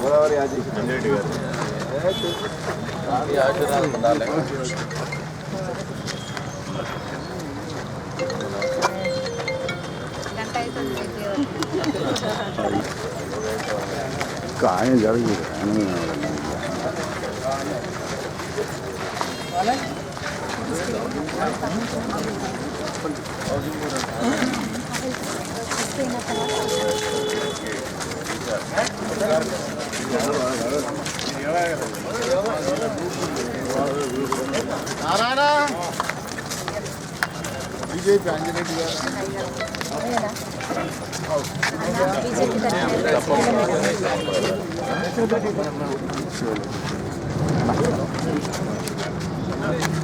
గోదావరి యాది ఆయన జరిగింది బీజేపీ అంజరెడ్డి గారు సహకారం ఉండాలి చెప్పండి మన వాళ్ళందరికీ చెప్పండి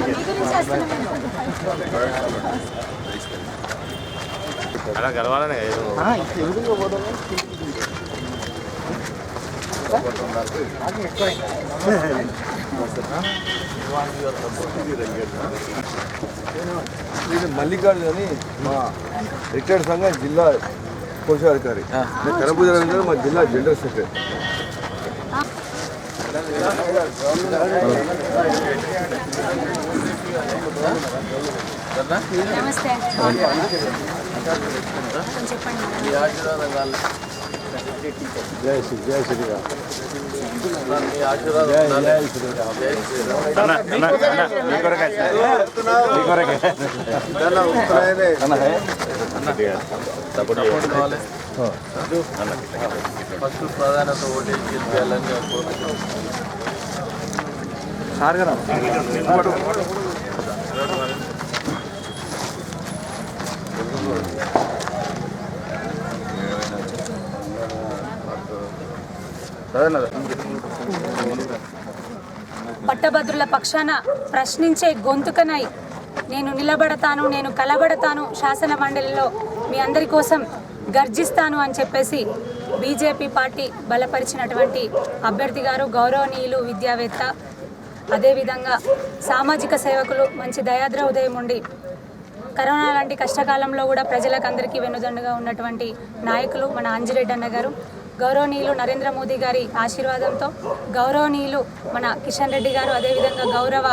మీ గురించి వస్తున్నాం అలా కలవాలనే ఇది మల్లికార్జున అని మా రిటైర్డ్ సంఘం జిల్లా కోశాధికారి నేను కనపూజ రవీంద్ర మా జిల్లా జనరల్ సెక్రటరీ. నమస్తే కొంచెం చెప్పండి జై శ్రీ జై శ్రీరామ్ ఫస్ట్ ప్రధానత ఓటేసి గెలిపేయాలని కోరుకుంటున్నాం పట్టభద్రుల పక్షాన ప్రశ్నించే గొంతుకనై నేను నిలబడతాను నేను కలబడతాను శాసన మండలిలో మీ అందరి కోసం గర్జిస్తాను అని చెప్పేసి బీజేపీ పార్టీ బలపరిచినటువంటి అభ్యర్థి గారు గౌరవనీయులు విద్యావేత్త అదేవిధంగా సామాజిక సేవకులు మంచి దయాద్ర ఉదయం ఉండి కరోనా లాంటి కష్టకాలంలో కూడా ప్రజలకు అందరికీ వెనుదండుగా ఉన్నటువంటి నాయకులు మన అంజిరెడ్డి అన్న గారు. గౌరవనీయులు నరేంద్ర మోదీ గారి ఆశీర్వాదంతో గౌరవనీయులు మన కిషన్ రెడ్డి గారు అదేవిధంగా గౌరవ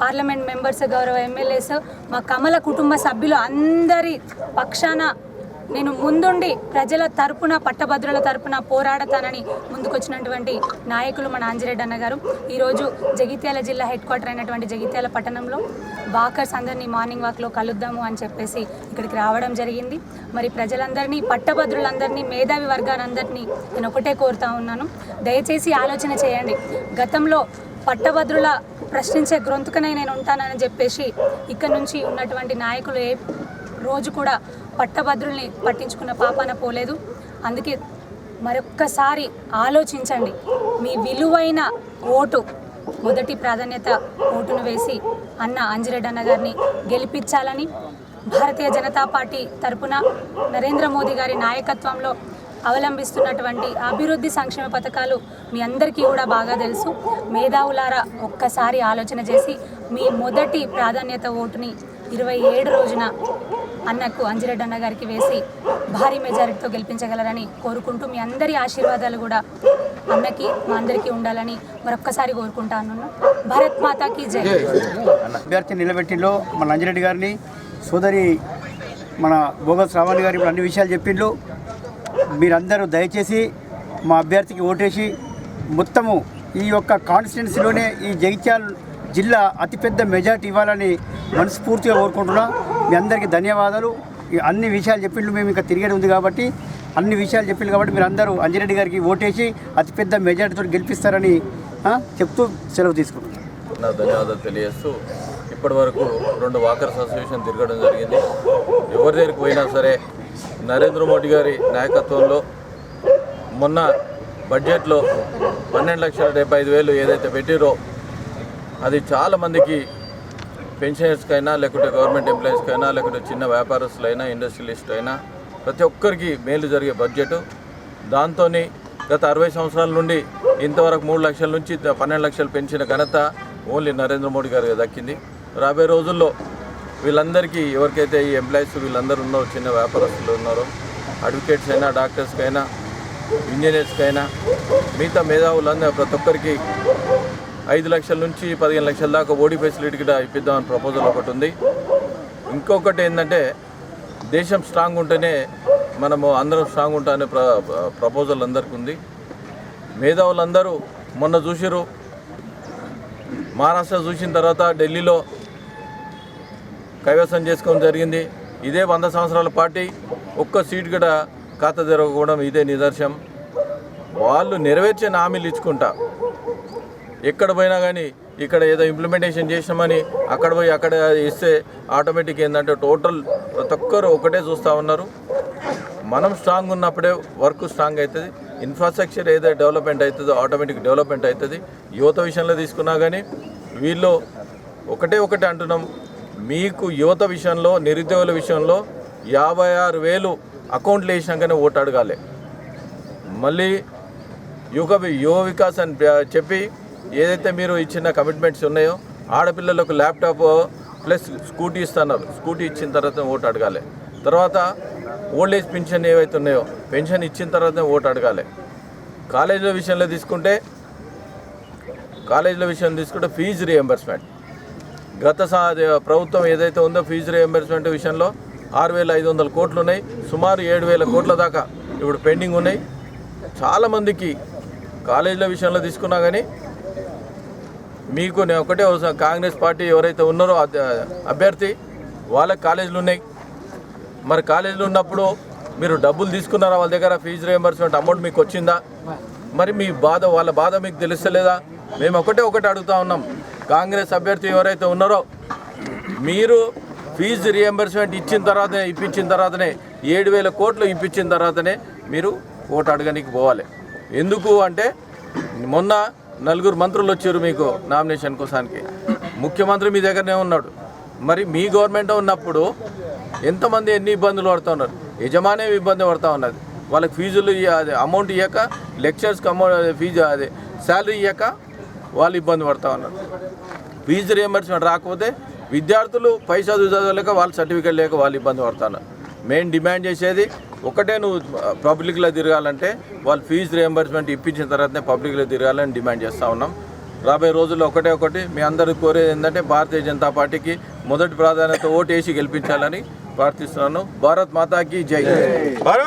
పార్లమెంట్ మెంబర్స్ గౌరవ ఎమ్మెల్యేస్ మా కమల కుటుంబ సభ్యులు అందరి పక్షాన నేను ముందుండి ప్రజల తరపున పట్టభద్రుల తరపున పోరాడతానని ముందుకొచ్చినటువంటి నాయకులు మన ఆంజిరెడ్డి అన్న గారు. ఈరోజు జగిత్యాల జిల్లా హెడ్ క్వార్టర్ అయినటువంటి జగిత్యాల పట్టణంలో వాకర్స్ అందరినీ మార్నింగ్ వాక్లో కలుద్దాము అని చెప్పేసి ఇక్కడికి రావడం జరిగింది. మరి ప్రజలందరినీ పట్టభద్రులందరినీ మేధావి వర్గాలందరినీ నేను ఒకటే కోరుతా ఉన్నాను. దయచేసి ఆలోచన చేయండి. గతంలో పట్టభద్రుల ప్రశ్నించే గ్రొంతుకనే నేను ఉంటానని చెప్పేసి ఇక్కడ నుంచి ఉన్నటువంటి నాయకులు ఏ రోజు కూడా పట్టభద్రుల్ని పట్టించుకున్న పాపాన పోలేదు. అందుకే మరొక్కసారి ఆలోచించండి. మీ విలువైన ఓటు మొదటి ప్రాధాన్యత ఓటును వేసి అన్న అంజిరెడ్డి అన్న గారిని గెలిపించాలని భారతీయ జనతా పార్టీ తరపున నరేంద్ర మోదీ గారి నాయకత్వంలో అవలంబిస్తున్నటువంటి అభివృద్ధి సంక్షేమ పథకాలు మీ అందరికీ కూడా బాగా తెలుసు. మేధావులారా ఒక్కసారి ఆలోచన చేసి మీ మొదటి ప్రాధాన్యత ఓటుని ఇరవై ఏడు రోజున అన్నకు అంజిరెడ్డి అన్న గారికి వేసి భారీ మెజారిటీతో గెలిపించగలరని కోరుకుంటూ మీ అందరి ఆశీర్వాదాలు కూడా అన్నకి మా అందరికీ ఉండాలని మరొక్కసారి కోరుకుంటాను భారత్ మాతాకి జై. అభ్యర్థి నిలబెట్టిలో మన అంజిరెడ్డి గారిని. సోదరి మన బోగస్ రావణ్ గారు ఇప్పుడు అన్ని విషయాలు చెప్పిండ్రు. మీరందరూ దయచేసి మా అభ్యర్థికి ఓటేసి మొత్తము ఈ యొక్క కాన్స్టిట్యున్సీలోనే ఈ జగిత్యాల జిల్లా అతిపెద్ద మెజార్టీ ఇవ్వాలని మనస్ఫూర్తిగా కోరుకుంటున్నా. మీ అందరికీ ధన్యవాదాలు. అన్ని విషయాలు చెప్పిండు మేము ఇంకా తిరిగేది ఉంది కాబట్టి అన్ని విషయాలు చెప్పిండు కాబట్టి మీరు అందరూ అంజిరెడ్డి గారికి ఓటేసి అతిపెద్ద మెజార్టీతో గెలిపిస్తారని చెప్తూ సెలవు తీసుకుంటున్నాను నా ధన్యవాదాలు తెలియజేస్తూ ఇప్పటి వరకు రెండు వాకర్స్ అసోసియేషన్ తిరగడం జరిగింది. ఎవరి దగ్గరికి పోయినా సరే నరేంద్ర మోడీ గారి నాయకత్వంలో మొన్న బడ్జెట్లో పన్నెండు లక్షల డెబ్బై ఐదు వేలు ఏదైతే పెట్టిరో అది చాలా మందికి పెన్షనర్స్కైనా లేకుంటే గవర్నమెంట్ ఎంప్లాయీస్కైనా లేకుంటే చిన్న వ్యాపారస్తులైనా ఇండస్ట్రియలిస్ట్ అయినా ప్రతి ఒక్కరికి మేలు జరిగే బడ్జెట్. దాంతో గత అరవై సంవత్సరాల నుండి ఇంతవరకు మూడు లక్షల నుంచి పన్నెండు లక్షలు పెంచిన ఘనత ఓన్లీ నరేంద్ర మోడీ గారికి దక్కింది. రాబోయే రోజుల్లో వీళ్ళందరికీ ఎవరికైతే ఈ ఎంప్లాయీస్ వీళ్ళందరూ ఉన్నారో చిన్న వ్యాపారస్తులు ఉన్నారో అడ్వకేట్స్ అయినా డాక్టర్స్కైనా ఇంజనీర్స్కైనా మిగతా మేధావులందరూ ప్రతి ఒక్కరికి ఐదు లక్షల నుంచి పదిహేను లక్షల దాకా ఓడి ఫెసిలిటీ కూడా ఇప్పిద్దామని ప్రపోజల్ ఒకటి ఉంది. ఇంకొకటి ఏంటంటే దేశం స్ట్రాంగ్ ఉంటేనే మనము అందరం స్ట్రాంగ్ ఉంటామనే ప్ర ప్రపోజల్ అందరికి ఉంది. మేధావులందరూ మొన్న చూసిరు మహారాష్ట్ర చూసిన తర్వాత ఢిల్లీలో కైవసం చేసుకోవడం జరిగింది. ఇదే వంద సంవత్సరాల పార్టీ ఒక్క సీట్ కూడా ఖాతా తెరవకపోవడం ఇదే నిదర్శనం. వాళ్ళు నెరవేర్చిన హామీలు ఇచ్చుకుంటా. ఎక్కడ పోయినా కానీ ఇక్కడ ఏదో ఇంప్లిమెంటేషన్ చేసినామని అక్కడ పోయి అక్కడ ఇస్తే ఆటోమేటిక్ ఏంటంటే టోటల్ ప్రతి ఒక్కరు ఒకటే చూస్తూ ఉన్నారు. మనం స్ట్రాంగ్ ఉన్నప్పుడే వర్క్ స్ట్రాంగ్ అవుతుంది ఇన్ఫ్రాస్ట్రక్చర్ ఏదైతే డెవలప్మెంట్ అవుతుందో ఆటోమేటిక్ డెవలప్మెంట్ అవుతుంది యువత విషయంలో తీసుకున్నా కానీ వీళ్ళు ఒకటే ఒకటే అంటున్నాం. మీకు యువత విషయంలో నిరుద్యోగుల విషయంలో యాభై ఆరు వేలు అకౌంట్లు వేసినాకనే ఓటు అడగాలి. మళ్ళీ యుగ యువ వికాస్ అని చెప్పి ఏదైతే మీరు ఇచ్చిన కమిట్మెంట్స్ ఉన్నాయో ఆడపిల్లలకు ల్యాప్టాప్ ప్లస్ స్కూటీ ఇస్తున్నారు. స్కూటీ ఇచ్చిన తర్వాత ఓటు అడగాలి. తర్వాత ఓల్డ్ ఏజ్ పెన్షన్ ఏవైతే ఉన్నాయో పెన్షన్ ఇచ్చిన తర్వాత ఓటు అడగాలి. కాలేజీల విషయంలో తీసుకుంటే కాలేజీల విషయం తీసుకుంటే ఫీజు రీఎంబర్స్మెంట్ గత ప్రభుత్వం ఏదైతే ఉందో ఫీజు రీఎంబర్స్మెంట్ విషయంలో ఆరు వేల ఐదు వందల కోట్లు ఉన్నాయి. సుమారు ఏడు వేల కోట్ల దాకా ఇప్పుడు పెండింగ్ ఉన్నాయి. చాలామందికి కాలేజీల విషయంలో తీసుకున్నా కానీ మీకు నేను ఒకటే కాంగ్రెస్ పార్టీ ఎవరైతే ఉన్నారో అభ్యర్థి వాళ్ళకి కాలేజీలు ఉన్నాయి. మరి కాలేజీలు ఉన్నప్పుడు మీరు డబ్బులు తీసుకున్నారా? వాళ్ళ దగ్గర ఫీజు రియంబర్స్మెంట్ అమౌంట్ మీకు వచ్చిందా? మరి మీ బాధ వాళ్ళ బాధ మీకు తెలుస్తలేదా? మేము ఒకటే ఒకటి అడుగుతా ఉన్నాం. కాంగ్రెస్ అభ్యర్థి ఎవరైతే ఉన్నారో మీరు ఫీజు రియంబర్స్మెంట్ ఇచ్చిన తర్వాత ఇప్పించిన తర్వాతనే ఏడు వేల కోట్లు ఇప్పించిన తర్వాతనే మీరు ఓటు అడగడానికి పోవాలి. ఎందుకు అంటే మొన్న నలుగురు మంత్రులు వచ్చారు మీకు నామినేషన్ కోసానికి. ముఖ్యమంత్రి మీ దగ్గరనే ఉన్నాడు. మరి మీ గవర్నమెంట్ ఉన్నప్పుడు ఎంతమంది ఎన్ని ఇబ్బందులు పడుతూ ఉన్నారు? యజమానే ఇబ్బంది పడుతూ ఉన్నది. వాళ్ళకి ఫీజులు అది అమౌంట్ ఇవ్వక లెక్చర్స్కి అమౌంట్ ఫీజు అది శాలరీ ఇవ్వక వాళ్ళు ఇబ్బంది పడుతూ ఉన్నారు. ఫీజు రియంబర్స్మెంట్ రాకపోతే విద్యార్థులు పై చదువు చదవలేక వాళ్ళ సర్టిఫికేట్ లేక వాళ్ళు ఇబ్బంది పడుతున్నారు మెయిన్ డిమాండ్ చేసేది ఒకటే నువ్వు పబ్లిక్లో తిరగాలంటే వాళ్ళు ఫీజు రియంబర్స్మెంట్ ఇప్పించిన తర్వాతనే పబ్లిక్లో తిరగాలని డిమాండ్ చేస్తూ ఉన్నాం. రాబోయే రోజుల్లో ఒకటే ఒకటి మీ అందరూ కోరేది ఏంటంటే భారతీయ జనతా పార్టీకి మొదటి ప్రాధాన్యత ఓటు వేసి గెలిపించాలని ప్రార్థిస్తున్నాను. భారత్ మాతాకి జై. భారత్